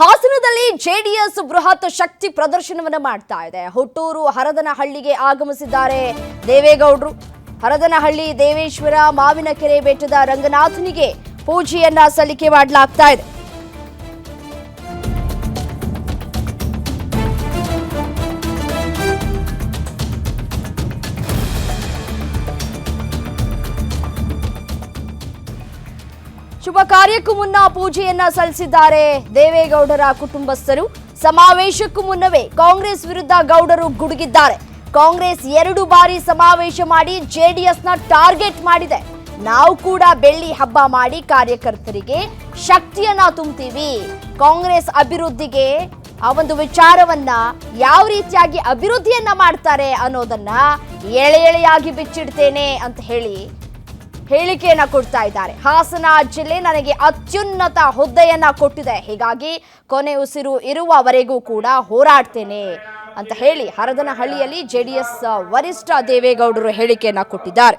ಹಾಸನದಲ್ಲಿ ಜೆಡಿಎಸ್ ಬೃಹತ್ ಶಕ್ತಿ ಪ್ರದರ್ಶನವನ್ನ ಮಾಡ್ತಾ ಇದೆ. ಹುಟ್ಟೂರು ಹರದನಹಳ್ಳಿಗೆ ಆಗಮಿಸಿದ್ದಾರೆ ದೇವೇಗೌಡರು. ಹರದನಹಳ್ಳಿ ದೇವೇಶ್ವರ, ಮಾವಿನಕೆರೆ ಬೆಟ್ಟದ ರಂಗನಾಥನಿಗೆ ಪೂಜೆಯನ್ನ ಸಲ್ಲಿಕೆ ಮಾಡಲಾಗ್ತಾ ಇದೆ. ಶುಭ ಕಾರ್ಯಕ್ಕೂ ಮುನ್ನ ಪೂಜೆಯನ್ನ ಸಲ್ಲಿಸಿದ್ದಾರೆ. ದೇವೇಗೌಡರ ಕುಟುಂಬಸ್ಥರು ಸಮಾವೇಶಕ್ಕೂ ಮುನ್ನವೇ ಕಾಂಗ್ರೆಸ್ ವಿರುದ್ಧ ಗೌಡರು ಗುಡುಗಿದ್ದಾರೆ. ಕಾಂಗ್ರೆಸ್ ಎರಡು ಬಾರಿ ಸಮಾವೇಶ ಮಾಡಿ ಜೆಡಿಎಸ್ನ ಟಾರ್ಗೆಟ್ ಮಾಡಿದೆ. ನಾವು ಕೂಡ ಬೆಳ್ಳಿ ಹಬ್ಬ ಮಾಡಿ ಕಾರ್ಯಕರ್ತರಿಗೆ ಶಕ್ತಿಯನ್ನ ತುಂಬ್ತೀವಿ. ಕಾಂಗ್ರೆಸ್ ಅಭಿವೃದ್ಧಿಗೆ ಆ ಒಂದು ವಿಚಾರವನ್ನ ಯಾವ ರೀತಿಯಾಗಿ ಅಭಿವೃದ್ಧಿಯನ್ನ ಮಾಡ್ತಾರೆ ಅನ್ನೋದನ್ನ ಎಳೆ ಎಳೆಯಾಗಿ ಬಿಚ್ಚಿಡ್ತೇನೆ ಅಂತ ಹೇಳಿ ಹೇಳಿಕೆಯನ್ನ ಕೊಡ್ತಾ ಇದ್ದಾರೆ. ಹಾಸನ ಜಿಲ್ಲೆ ನನಗೆ ಅತ್ಯುನ್ನತ ಹುದ್ದೆಯನ್ನ ಕೊಟ್ಟಿದೆ. ಹೀಗಾಗಿ ಕೊನೆ ಉಸಿರು ಇರುವವರೆಗೂ ಕೂಡ ಹೋರಾಡ್ತೇನೆ ಅಂತ ಹೇಳಿ ಹರದನಹಳ್ಳಿಯಲ್ಲಿ ಜೆಡಿಎಸ್ ವರಿಷ್ಠ ದೇವೇಗೌಡರು ಹೇಳಿಕೆಯನ್ನ ಕೊಟ್ಟಿದ್ದಾರೆ.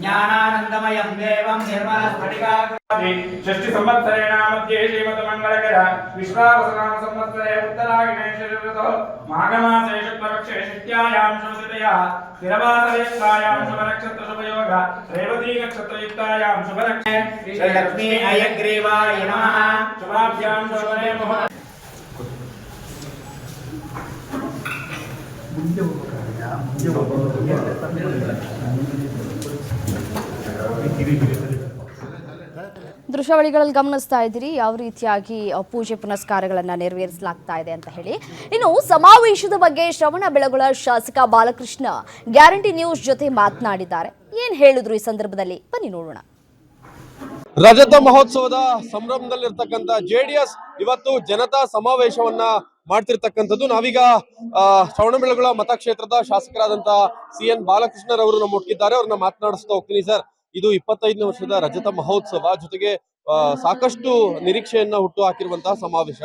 ज्ञानानन्दमयं देवं निर्मलस्फटिकाकृतिम् षष्टि संवत्सरेण मध्ये श्रीमतमङ्गलकर विश्वावसनाम संवत्सरे उत्तरायणेशो माघमासे शुक्लपक्षे षष्ट्यायां शुभसितया स्थिरवासरेत्रायां शुभनक्षत्रशुभयोग रेवती नक्षत्रयुक्तायां शुभनक्षे श्रीलक्ष्मी अयग्रीवाय नमः शुभाभ्यां शोभने मुहूर्ते ದೃಶ್ಯಾವಳಿಗಳಲ್ಲಿ ಗಮನಿಸ್ತಾ ಇದ್ದೀರಿ. ಯಾವ ರೀತಿಯಾಗಿ ಪೂಜೆ ಪುನಸ್ಕಾರಗಳನ್ನ ನೆರವೇರಿಸಲಾಗ್ತಾ ಇದೆ ಅಂತ ಹೇಳಿ. ಇನ್ನು ಸಮಾವೇಶದ ಬಗ್ಗೆ ಶ್ರವಣ ಬೆಳಗೊಳ ಶಾಸಕ ಬಾಲಕೃಷ್ಣ ಗ್ಯಾರಂಟಿ ನ್ಯೂಸ್ ಜೊತೆ ಮಾತನಾಡಿದ್ದಾರೆ. ಏನ್ ಹೇಳಿದ್ರು ಈ ಸಂದರ್ಭದಲ್ಲಿ? ಬನ್ನಿ ನೋಡೋಣ. ರಜತ ಮಹೋತ್ಸವದ ಸಂಭ್ರಮದಲ್ಲಿರ್ತಕ್ಕಂಥ ಜೆಡಿಎಸ್ ಇವತ್ತು ಜನತಾ ಸಮಾವೇಶವನ್ನ ಮಾಡ್ತಿರ್ತಕ್ಕಂಥದ್ದು. ನಾವೀಗ ಶ್ರವಣಬೆಳಗೊಳ ಮತಕ್ಷೇತ್ರದ ಶಾಸಕರಾದಂತಹ ಸಿ ಎನ್ ಬಾಲಕೃಷ್ಣರವರು ನಮ್ಮ ಒಟ್ಟಿದ್ದಾರೆ. ಅವ್ರನ್ನ ಮಾತನಾಡಿಸ್ತಾ ಹೋಗ್ತೀನಿ ಸರ್. ಇದು ಇಪ್ಪತ್ತೈದನೇ ವರ್ಷದ ರಜತ ಮಹೋತ್ಸವ ಜೊತೆಗೆ ಸಾಕಷ್ಟು ನಿರೀಕ್ಷೆಯನ್ನ ಹುಟ್ಟು ಹಾಕಿರುವಂತಹ ಸಮಾವೇಶ.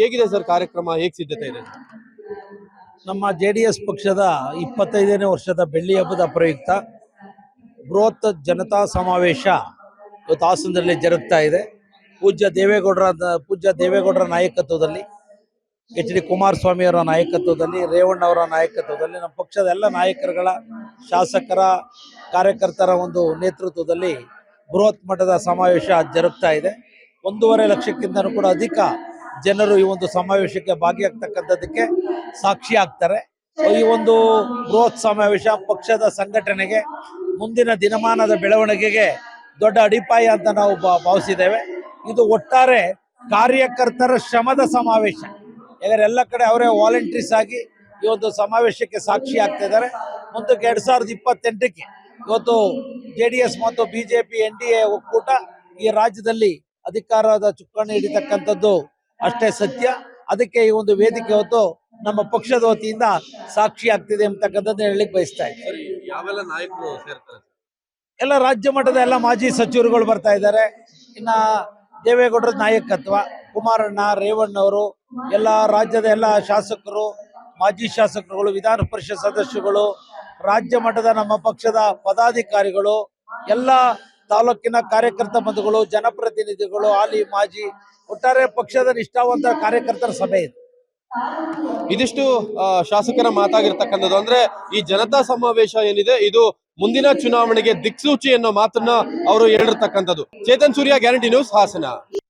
ಹೇಗಿದೆ ಸರ್ ಕಾರ್ಯಕ್ರಮ? ಹೇಗ್ ಸಿದ್ಧತೆ ಇದೆ? ನಮ್ಮ ಜೆ ಪಕ್ಷದ ಇಪ್ಪತ್ತೈದನೇ ವರ್ಷದ ಬೆಳ್ಳಿ ಹಬ್ಬದ ಪ್ರಯುಕ್ತ ಬೃಹತ್ ಜನತಾ ಸಮಾವೇಶ ಇವತ್ತು ಹಾಸನದಲ್ಲಿ ಜರುಗ್ತಾ ಇದೆ. ಪೂಜ್ಯ ದೇವೇಗೌಡರ ಪೂಜ್ಯ ದೇವೇಗೌಡರ ನಾಯಕತ್ವದಲ್ಲಿ ಎಚ್ ಡಿ ಕುಮಾರಸ್ವಾಮಿಯವರ ನಾಯಕತ್ವದಲ್ಲಿ ರೇವಣ್ಣ ಅವರ ನಾಯಕತ್ವದಲ್ಲಿ, ನಮ್ಮ ಪಕ್ಷದ ಎಲ್ಲ ನಾಯಕರುಗಳ, ಶಾಸಕರ, ಕಾರ್ಯಕರ್ತರ ಒಂದು ನೇತೃತ್ವದಲ್ಲಿ ಬೃಹತ್ ಮಟ್ಟದ ಸಮಾವೇಶ ಜರುಗ್ತಾ ಇದೆ. ಒಂದೂವರೆ ಲಕ್ಷಕ್ಕಿಂತನೂ ಕೂಡ ಅಧಿಕ ಜನರು ಈ ಒಂದು ಸಮಾವೇಶಕ್ಕೆ ಭಾಗಿಯಾಗ್ತಕ್ಕಂಥದ್ದಕ್ಕೆ ಸಾಕ್ಷಿ ಆಗ್ತಾರೆ. ಈ ಒಂದು ಬೃಹತ್ ಸಮಾವೇಶ ಪಕ್ಷದ ಸಂಘಟನೆಗೆ ಮುಂದಿನ ದಿನಮಾನದ ಬೆಳವಣಿಗೆಗೆ ದೊಡ್ಡ ಅಡಿಪಾಯ ಅಂತ ನಾವು ಭಾವಿಸಿದ್ದೇವೆ. ಇದು ಒಟ್ಟಾರೆ ಕಾರ್ಯಕರ್ತರ ಶ್ರಮದ ಸಮಾವೇಶ. ಯಾಕಂದ್ರೆ ಎಲ್ಲ ಕಡೆ ಅವರೇ ವಾಲಂಟ್ರೀಸ್ ಆಗಿ ಈ ಒಂದು ಸಮಾವೇಶಕ್ಕೆ ಸಾಕ್ಷಿ ಆಗ್ತಾ ಇದ್ದಾರೆ. ಮುಂದಕ್ಕೆ ಎರಡ್ ಸಾವಿರದ ಇಪ್ಪತ್ತೆಂಟಕ್ಕೆ ಇವತ್ತು ಜೆ ಡಿ ಎಸ್ ಮತ್ತು ಬಿಜೆಪಿ ಎನ್ ಡಿ ಎ ಒಕ್ಕೂಟ ಈ ರಾಜ್ಯದಲ್ಲಿ ಅಧಿಕಾರದ ಚುಕ್ಕಾಣಿ ಹಿಡಿತಕ್ಕಂಥದ್ದು ಅಷ್ಟೇ ಸತ್ಯ. ಅದಕ್ಕೆ ಈ ಒಂದು ವೇದಿಕೆ ಹೊತ್ತು ನಮ್ಮ ಪಕ್ಷದ ವತಿಯಿಂದ ಸಾಕ್ಷಿ ಆಗ್ತಿದೆ ಅಂತಕ್ಕಂಥದ್ದು ಹೇಳಲಿಕ್ಕೆ ಬಯಸ್ತಾ ಇದ್ದೀನಿ. ಸೇರ್ತಾರೆ? ಎಲ್ಲ ರಾಜ್ಯ ಮಟ್ಟದ ಎಲ್ಲ ಮಾಜಿ ಸಚಿವರುಗಳು ಬರ್ತಾ ಇದ್ದಾರೆ. ಇನ್ನ ದೇವೇಗೌಡರ ನಾಯಕತ್ವ ಕುಮಾರಣ್ಣ, ರೇವಣ್ಣ ಅವರು, ಎಲ್ಲ ರಾಜ್ಯದ ಎಲ್ಲ ಶಾಸಕರು, ಮಾಜಿ ಶಾಸಕರುಗಳು, ವಿಧಾನ ಪರಿಷತ್ ಸದಸ್ಯರುಗಳು, ರಾಜ್ಯ ಮಟ್ಟದ ನಮ್ಮ ಪಕ್ಷದ ಪದಾಧಿಕಾರಿಗಳು, ಎಲ್ಲ ತಾಲೂಕಿನ ಕಾರ್ಯಕರ್ತ ಬಂಧುಗಳು, ಜನಪ್ರತಿನಿಧಿಗಳು, ಹಾಲಿ, ಮಾಜಿ, ಒಟ್ಟಾರೆ ಪಕ್ಷದ ನಿಷ್ಠಾವಂತ ಕಾರ್ಯಕರ್ತರ ಸಭೆ ಇದೆ. ಇದಿಷ್ಟು ಶಾಸಕರ ಮಾತಾಗಿರ್ತಕ್ಕಂಥದ್ದು. ಅಂದ್ರೆ ಈ ಜನತಾ ಸಮಾವೇಶ ಏನಿದೆ, ಇದು ಮುಂದಿನ ಚುನಾವಣೆಗೆ ದಿಕ್ಸೂಚಿ ಅನ್ನೋ ಮಾತನ್ನ ಅವರು ಹೇಳಿರ್ತಕ್ಕಂಥದ್ದು. Chetan Surya guarantee news Hassan.